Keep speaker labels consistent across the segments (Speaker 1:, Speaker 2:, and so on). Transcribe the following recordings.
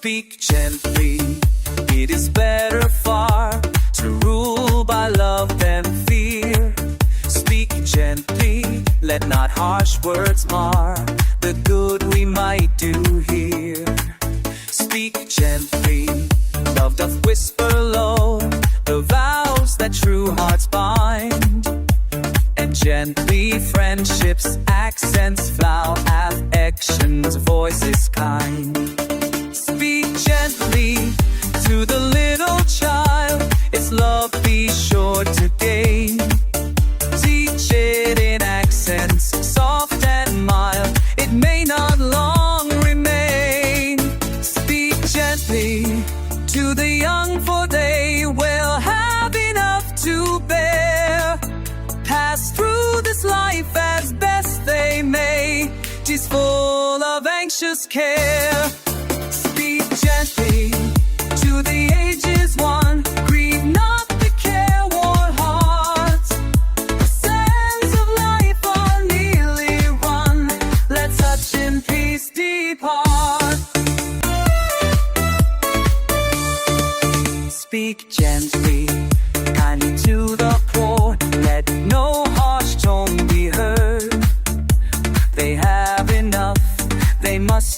Speaker 1: Speak gently, it is better far to rule by love than fear. Speak gently, let not harsh words mar the good we might do here. Speak gently, love doth whisper low the vows that true hearts bind. And gently friendship's accents flow, affection's voice is kind. Love be sure to must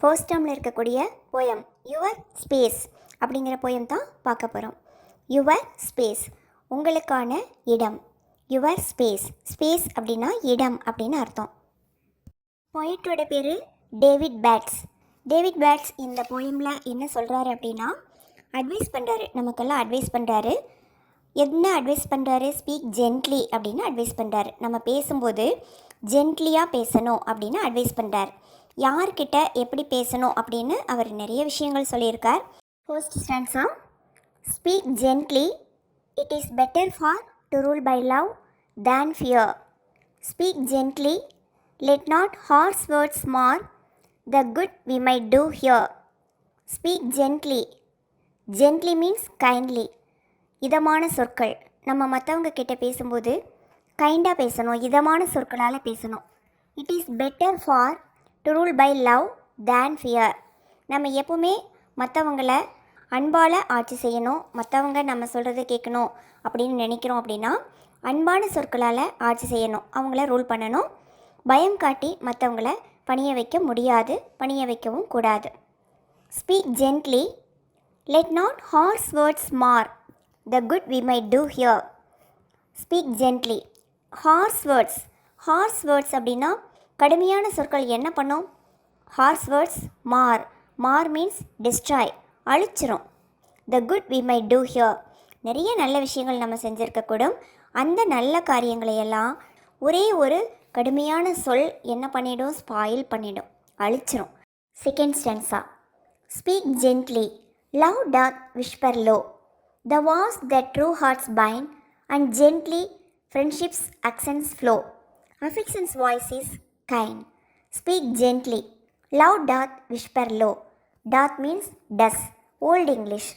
Speaker 2: first டேர்மில் இருக்கக்கூடிய poem your space அப்படிங்கிற poem தான் பார்க்க போகிறோம் your space உங்களுக்கான இடம். Your space space அப்படின்னா இடம் அப்படின்னு அர்த்தம். பொயட்டோட பேர் டேவிட் பேட்ஸ் டேவிட் பேட்ஸ் இந்த போயமில் என்ன சொல்கிறாரு அப்படின்னா அட்வைஸ் பண்ணுறாரு நமக்கெல்லாம் அட்வைஸ் பண்ணுறாரு என்ன அட்வைஸ் பண்ணுறாரு ஸ்பீக் ஜென்ட்லி அப்படின்னு அட்வைஸ் பண்ணுறாரு நம்ம பேசும்போது ஜென்ட்லியாக பேசணும் அப்படின்னு அட்வைஸ் பண்ணுறார் யார்கிட்ட எப்படி பேசணும் அப்படின்னு அவர் நிறைய விஷயங்கள் சொல்லியிருக்கார். First stanza speak gently it is better far to rule by love than fear speak gently let not harsh words mar the good we might do here speak gently gently means kindly இதமான சொற்கள். நம்ம மற்றவங்க கிட்ட பேசும்போது கைண்டாக பேசணும். இதமான சொற்களால் பேசணும். It is better far to rule by love than fear நம்ம எப்பவுமே மற்றவங்கள அன்பால் ஆட்சி செய்யணும் மற்றவங்க நம்ம சொல்கிறத கேட்கணும் அப்படின்னு நினைக்கிறோம் அப்படின்னா அன்பான சொற்களால் ஆட்சி செய்யணும் அவங்கள ரூல் பண்ணணும். பயம் காட்டி மற்றவங்கள பணிய வைக்க முடியாது பணிய வைக்கவும் கூடாது. Speak gently let not harsh words mar the good we may do here speak gently harsh words harsh words அப்படின்னா கடுமையான சொற்கள் என்ன பண்ணும்? Harsh words mar mar means destroy அழிச்சிரும். The good we might do here நிறைய நல்ல விஷயங்கள் நம்ம செஞ்சுருக்கக்கூடும். அந்த நல்ல காரியங்களை எல்லாம் ஒரே ஒரு கடுமையான சொல் என்ன பண்ணிடும்? ஸ்பாயில் பண்ணிடும் அழிச்சிரும். Second stanza speak gently love doth whisper low the vows the true hearts bind and gently friendships accents flow affections voice is kind. Speak gently. லவ் doth whisper low. Doth means does. Old English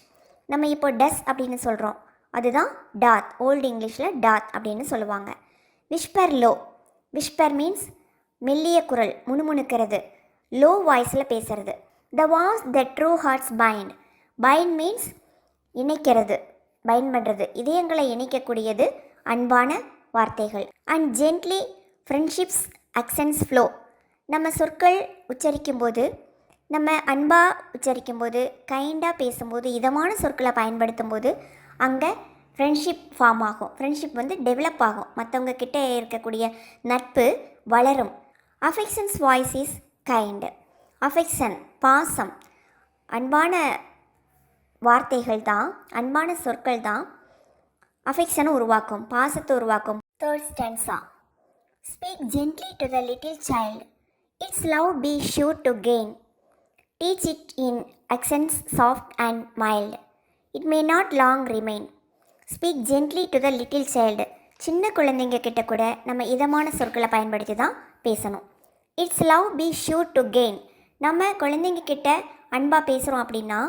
Speaker 2: நம்ம இப்போ டஸ் அப்படின்னு சொல்கிறோம் அதுதான் doth old இங்கிலீஷில் doth அப்படின்னு சொல்லுவாங்க. Whisper low whisper means மெல்லிய குரல் முணுமுணுக்கிறது. லோ வாய்ஸில் பேசுறது. The vows the true hearts bind bind means இணைக்கிறது பைண்ட் பண்ணுறது இதயங்களை இணைக்கக்கூடியது அன்பான வார்த்தைகள். And gently friendships accents flow நம்ம சொற்கள் உச்சரிக்கும்போது நம்ம அன்பாக உச்சரிக்கும்போது கைண்டாக பேசும்போது இதமான சொற்களை பயன்படுத்தும் போது அங்கே ஃப்ரெண்ட்ஷிப் ஃபார்ம் ஆகும். ஃப்ரெண்ட்ஷிப் வந்து டெவலப் ஆகும். மற்றவங்க கிட்டே இருக்கக்கூடிய நட்பு வளரும். Affections voice is kind affection பாசம். அன்பான வார்த்தைகள் தான் அன்பான சொற்கள் தான் அஃபெக்ஷனை உருவாக்கும். பாசத்தை உருவாக்கும். Third ஸ்டென்ஸாக speak gently to the little child its love be sure to gain teach it in accents soft and mild it may not long remain speak gently to the little child சின்ன குழந்தைங்க கிட்ட கூட நம்ம இதமான சொற்களை பயன்படுத்தி தான் பேசணும். Its love be sure to gain நம்ம குழந்தைங்க கிட்ட அன்பாக பேசுகிறோம் அப்படின்னா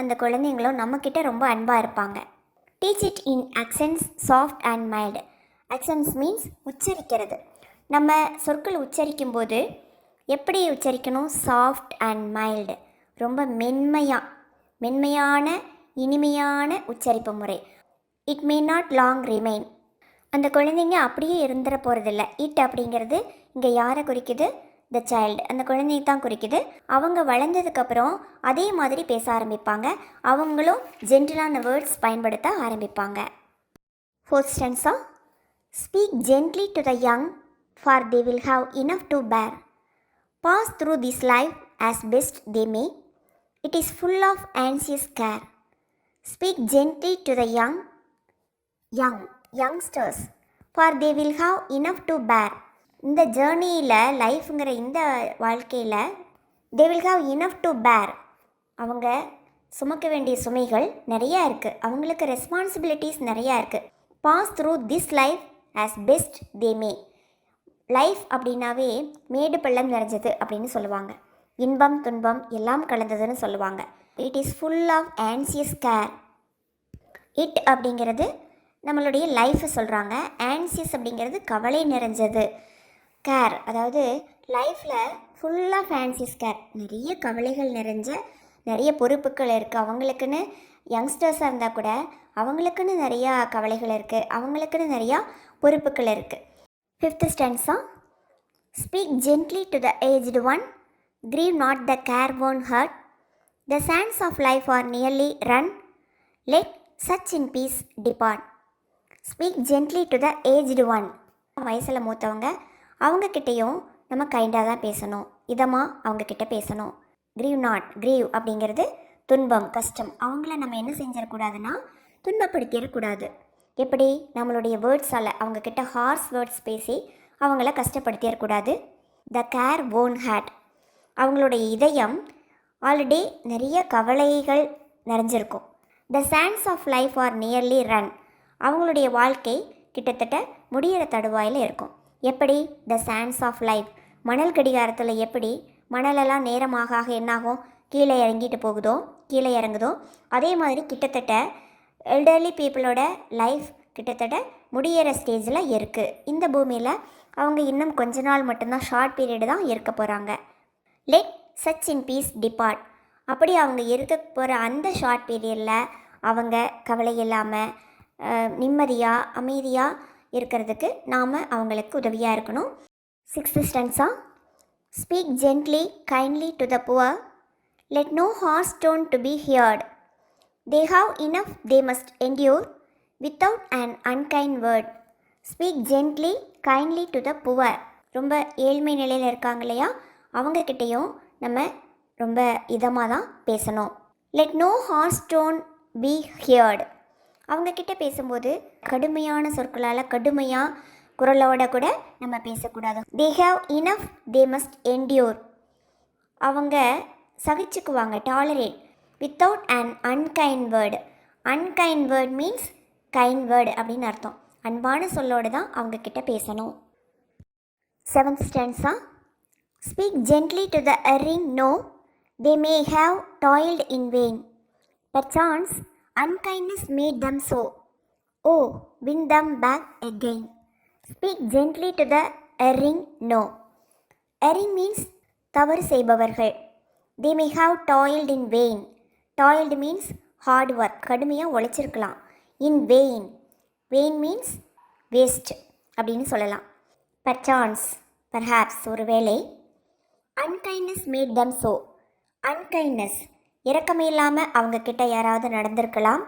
Speaker 2: அந்த குழந்தைங்களும் நம்மக்கிட்ட ரொம்ப அன்பாக இருப்பாங்க. Teach it in accents soft and mild accents means உச்சரிக்கிறது. நம்ம சொற்கள் உச்சரிக்கும் போது எப்படி உச்சரிக்கணும்? சாஃப்ட் அண்ட் மைல்டு ரொம்ப மென்மையாக மென்மையான இனிமையான உச்சரிப்பு முறை. It may not long remain அந்த குழந்தைங்க அப்படியே இருந்துட போகிறதில்ல இட் அப்படிங்கிறது இங்கே யாரை குறிக்குது? த சைல்டு அந்த குழந்தைய தான் குறிக்குது. அவங்க வளர்ந்ததுக்கப்புறம் அதே மாதிரி பேச ஆரம்பிப்பாங்க. அவங்களும் ஜென்டிலான வேர்ட்ஸ் பயன்படுத்த ஆரம்பிப்பாங்க. Fourth stanza speak gently to the young for they will have enough to bear pass through this life as best they may it is full of anxious care speak gently to the young young youngsters for they will have enough to bear இந்த ஜேர்னியில் லைஃப்ங்கிற இந்த வாழ்க்கையில் they will have enough to bear அவங்க சுமக்க வேண்டிய சுமைகள் நிறையா இருக்குது அவங்களுக்கு ரெஸ்பான்சிபிலிட்டிஸ் நிறையா இருக்குது pass through this life as best they may life அப்படின்னாவே மேடு பள்ளம் நிறைஞ்சது அப்படின்னு சொல்லுவாங்க. இன்பம் துன்பம் எல்லாம் கலந்ததுன்னு சொல்லுவாங்க. It is full of anxious care it அப்படிங்கிறது நம்மளுடைய லைஃப்பை சொல்கிறாங்க ஆன்சியஸ் அப்படிங்கிறது கவலை நிறைஞ்சது. கேர் அதாவது லைஃப்பில் ஃபுல்லாக ஃபேன்சிஸ் கேர் நிறைய கவலைகள் நிறைஞ்ச நிறைய பொறுப்புகள் இருக்குது அவங்களுக்குன்னு யங்ஸ்டர்ஸாக இருந்தால் கூட அவங்களுக்குன்னு நிறையா கவலைகள் இருக்குது அவங்களுக்குன்னு நிறையா பொறுப்புகள் இருக்குது fifth stanza speak gently to the aged one grieve not the care worn heart the sands of life are nearly run let such in peace depart speak gently to the aged one வயசில் மூத்தவங்க அவங்கக்கிட்டேயும் நம்ம கைண்டாக தான் பேசணும். இதமாக அவங்கக்கிட்ட பேசணும். Grieve not grieve அப்படிங்கிறது துன்பம் கஷ்டம். அவங்கள நம்ம என்ன செஞ்சிடக்கூடாதுன்னா துன்பப்படுத்திடக்கூடாது. எப்படி நம்மளுடைய வேர்ட்ஸால் அவங்கக்கிட்ட ஹார்ஸ் வேர்ட்ஸ் பேசி அவங்கள கஷ்டப்படுத்திடக்கூடாது? த கேர் ஓன் ஹேட் அவங்களுடைய இதயம் ஆல்ரெடி நிறைய கவலைகள் நிறைஞ்சிருக்கும். The sands of life are nearly run அவங்களுடைய வாழ்க்கை கிட்டத்தட்ட முடியிற தடுவாயில் இருக்கும். எப்படி? த சான்ஸ் ஆஃப் லைஃப் மணல் கடிகாரத்தில் எப்படி மணலெல்லாம் நேரமாக ஆக என்னாகும்? கீழே இறங்கிட்டு போகுதோ? கீழே இறங்குதோ? அதே மாதிரி கிட்டத்தட்ட எல்டர்லி பீப்புளோட லைஃப் கிட்டத்தட்ட முடியிற ஸ்டேஜில் இருக்குது இந்த பூமியில் அவங்க இன்னும் கொஞ்ச நாள் மட்டும்தான் ஷார்ட் பீரியடு தான் இருக்க போகிறாங்க let such in peace depart அப்படி அவங்க இருக்க போகிற அந்த ஷார்ட் பீரியடில் அவங்க கவலை இல்லாமல் நிம்மதியாக அமைதியாக இருக்கிறதுக்கு நாம் அவங்களுக்கு உதவியாக இருக்கணும். Sixth stanza speak gently kindly to the poor let no harsh tone to be heard they have enough they must endure without and unkind word speak gently kindly to the poor ரொம்ப ஏழ்மை நிலையில் இருக்காங்க இல்லையா? அவங்கக்கிட்டேயும் நம்ம ரொம்ப இதமாக தான் பேசணும். Let no harsh tone be heard அவங்கக்கிட்ட பேசும்போது கடுமையான சொற்களால் கடுமையாக குரலோட கூட நம்ம பேசக்கூடாது. They have enough they must endure அவங்க சகிச்சுக்குவாங்க tolerate without an unkind word unkind word means kind word அப்படின்னு அர்த்தம். அன்பான சொல்லோடு தான் அவங்கக்கிட்ட பேசணும். Seventh stanza speak gently to the erring know they may have toiled in vain perchance unkindness made them so oh win them back again speak gently to the erring know erring means தவறு செய்பவர்கள். They may have toiled in vain toiled means hard work கடுமையாக உழைச்சிருக்கலாம். In vain vain means waste அப்படின்னு சொல்லலாம். பர்சான்ஸ் perhaps ஒருவேளை அன்கைண்ட்னஸ் made them so அன்கைண்ட்னஸ் இறக்கமே இல்லாமல் அவங்க கிட்ட யாராவது நடந்திருக்கலாம்.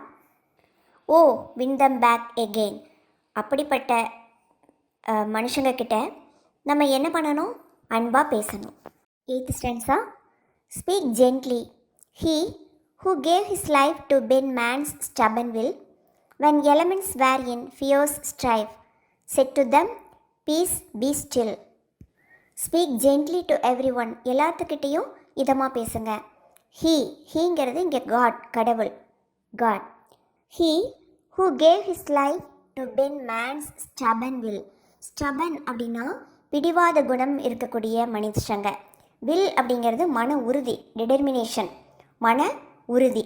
Speaker 2: ஓ வின் தம் பேக் எகெயின் அப்படிப்பட்ட மனுஷங்க கிட்ட நம்ம என்ன பண்ணணும்? அன்பாக பேசணும். Eighth stanza speak gently he who gave his life to bend man's stubborn will when elements were in fierce strife said to them peace be still speak gently to every one எல்லாத்துக்கிட்டேயும் இதமாக பேசுங்க. He ஹீங்கிறது இங்கே God கடவுள். God he who gave his life to bend man's stubborn will stubborn அப்படின்னா பிடிவாத குணம் இருக்கக்கூடிய மனுஷங்க வில் அப்படிங்கிறது மன உறுதி டிடர்மினேஷன் மன உறுதி.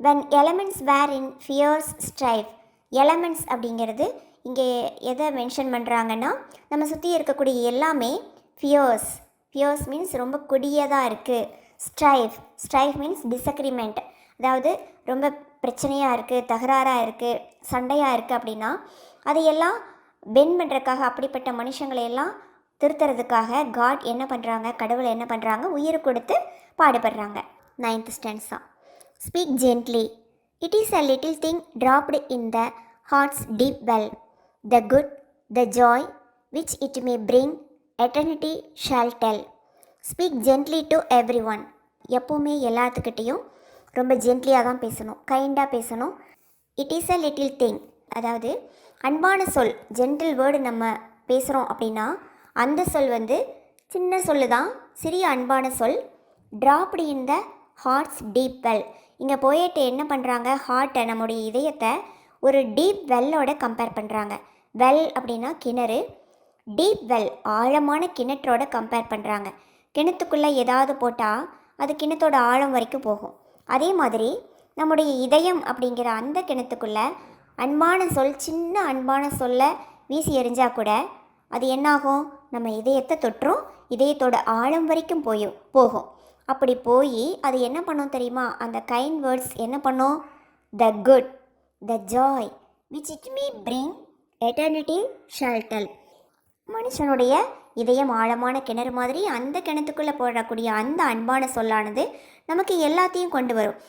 Speaker 2: When elements were in fierce strife elements அப்படிங்கிறது இங்கே எதை மென்ஷன் பண்ணுறாங்கன்னா நம்ம சுற்றி இருக்கக்கூடிய எல்லாமே ஃபியர்ஸ் ஃபியர்ஸ் மீன்ஸ் ரொம்ப கொடியதாக இருக்குது ஸ்ட்ரைவ் ஸ்ட்ரைவ் மீன்ஸ் டிஸக்ரிமெண்ட் அதாவது ரொம்ப பிரச்சனையாக இருக்குது தகராறாக இருக்குது சண்டையாக இருக்குது அப்படின்னா அதையெல்லாம் பென் பண்ணுறக்காக அப்படிப்பட்ட மனுஷங்களை எல்லாம் திருத்துறதுக்காக காட் என்ன பண்ணுறாங்க கடவுள் என்ன பண்ணுறாங்க உயிர் கொடுத்து பாடுபடுறாங்க. நைன்த் தான் speak gently it is a little thing dropped in the heart's deep well the good the joy which it may bring eternity shall tell speak gently to every one எப்போவுமே எல்லாத்துக்கிட்டேயும் ரொம்ப ஜென்ட்லியாக தான் பேசணும். கைண்டாக பேசணும். It is a little thing அதாவது அன்பான சொல் ஜென்டில் வேர்டு நம்ம பேசுகிறோம் அப்படின்னா அந்த சொல் வந்து சின்ன சொல் தான் சிறிய அன்பான சொல் dropped in the heart's deep well இங்கே போயிட்டு என்ன பண்ணுறாங்க ஹார்ட்டை நம்முடைய இதயத்தை ஒரு டீப் வெல்லோட கம்பேர் பண்ணுறாங்க வெல் அப்படின்னா கிணறு டீப் வெல் ஆழமான கிணற்றோட கம்பேர் பண்ணுறாங்க கிணத்துக்குள்ளே ஏதாவது போட்டால் அது கிணத்தோட ஆழம் வரைக்கும் போகும். அதே மாதிரி நம்முடைய இதயம் அப்படிங்கிற அந்த கிணத்துக்குள்ளே அன்பான சொல் சின்ன அன்பான சொல்லை வீசி எறிஞ்சால் கூட அது என்னாகும்? நம்ம இதயத்தை தொற்றும் இதயத்தோட ஆழம் வரைக்கும் போயும் போகும். அப்படி போய் அது என்ன பண்ணும் தெரியுமா? அந்த கைண்ட் வேர்ட்ஸ் என்ன பண்ணும்? The good the joy which it may bring eternity shall tell மனுஷனுடைய இதயம் ஆழமான கிணறு மாதிரி அந்த கிணத்துக்குள்ளே போடக்கூடிய அந்த அன்பான சொல்லானது நமக்கு எல்லாத்தையும் கொண்டு வரும்.